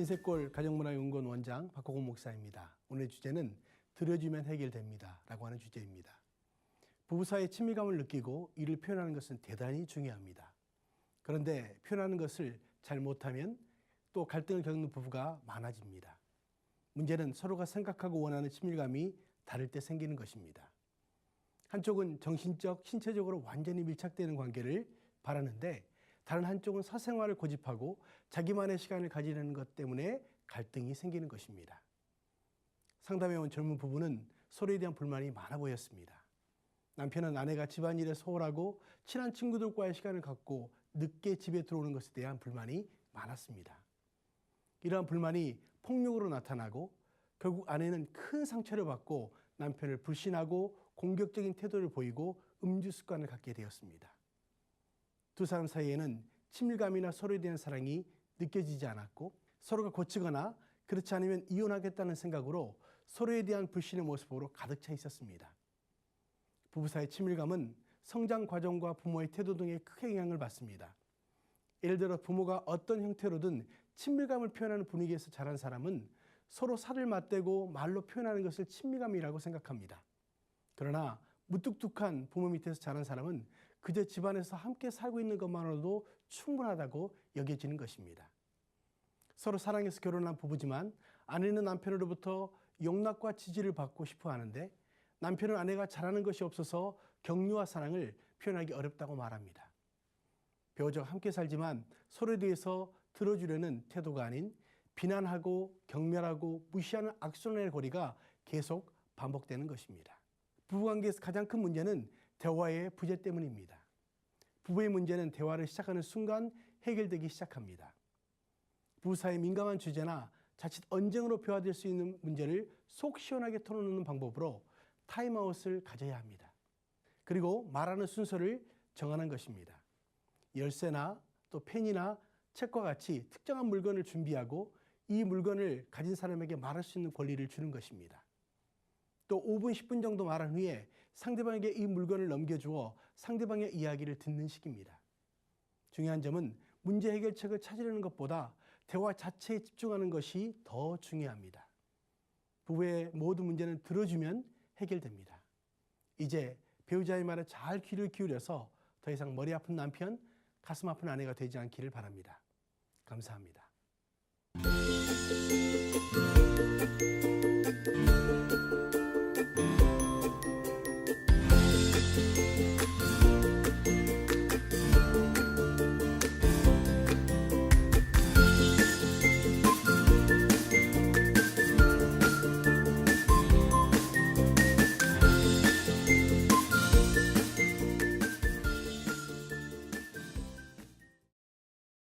진세골 가정문화연구원 원장 박호곤 목사입니다. 오늘 주제는 들여주면 해결됩니다. 라고 하는 주제입니다. 부부 사이의 친밀감을 느끼고 이를 표현하는 것은 대단히 중요합니다. 그런데 표현하는 것을 잘 못하면 또 갈등을 겪는 부부가 많아집니다. 문제는 서로가 생각하고 원하는 친밀감이 다를 때 생기는 것입니다. 한쪽은 정신적, 신체적으로 완전히 밀착되는 관계를 바라는데 다른 한쪽은 사생활을 고집하고 자기만의 시간을 가지려는 것 때문에 갈등이 생기는 것입니다. 상담해온 젊은 부부는 서로에 대한 불만이 많아 보였습니다. 남편은 아내가 집안일에 소홀하고 친한 친구들과의 시간을 갖고 늦게 집에 들어오는 것에 대한 불만이 많았습니다. 이러한 불만이 폭력으로 나타나고 결국 아내는 큰 상처를 받고 남편을 불신하고 공격적인 태도를 보이고 음주 습관을 갖게 되었습니다. 두 사람 사이에는 친밀감이나 서로에 대한 사랑이 느껴지지 않았고 서로가 고치거나 그렇지 않으면 이혼하겠다는 생각으로 서로에 대한 불신의 모습으로 가득 차 있었습니다. 부부 사이 친밀감은 성장 과정과 부모의 태도 등에 크게 영향을 받습니다. 예를 들어 부모가 어떤 형태로든 친밀감을 표현하는 분위기에서 자란 사람은 서로 살을 맞대고 말로 표현하는 것을 친밀감이라고 생각합니다. 그러나 무뚝뚝한 부모 밑에서 자란 사람은 그저 집안에서 함께 살고 있는 것만으로도 충분하다고 여겨지는 것입니다. 서로 사랑해서 결혼한 부부지만 아내는 남편으로부터 용납과 지지를 받고 싶어 하는데 남편은 아내가 잘하는 것이 없어서 격려와 사랑을 표현하기 어렵다고 말합니다. 비교적 함께 살지만 서로에 대해서 들어주려는 태도가 아닌 비난하고 경멸하고 무시하는 악순환의 거리가 계속 반복되는 것입니다. 부부관계에서 가장 큰 문제는 대화의 부재 때문입니다. 부부의 문제는 대화를 시작하는 순간 해결되기 시작합니다. 부부 사이 민감한 주제나 자칫 언쟁으로 표화될 수 있는 문제를 속 시원하게 털어놓는 방법으로 타임아웃을 가져야 합니다. 그리고 말하는 순서를 정하는 것입니다. 열쇠나 또 펜이나 책과 같이 특정한 물건을 준비하고 이 물건을 가진 사람에게 말할 수 있는 권리를 주는 것입니다. 또 5분, 10분 정도 말한 후에 상대방에게 이 물건을 넘겨주어 상대방의 이야기를 듣는 식입니다. 중요한 점은 문제 해결책을 찾으려는 것보다 대화 자체에 집중하는 것이 더 중요합니다. 부부의 모든 문제는 들어주면 해결됩니다. 이제 배우자의 말에 잘 귀를 기울여서 더 이상 머리 아픈 남편, 가슴 아픈 아내가 되지 않기를 바랍니다. 감사합니다.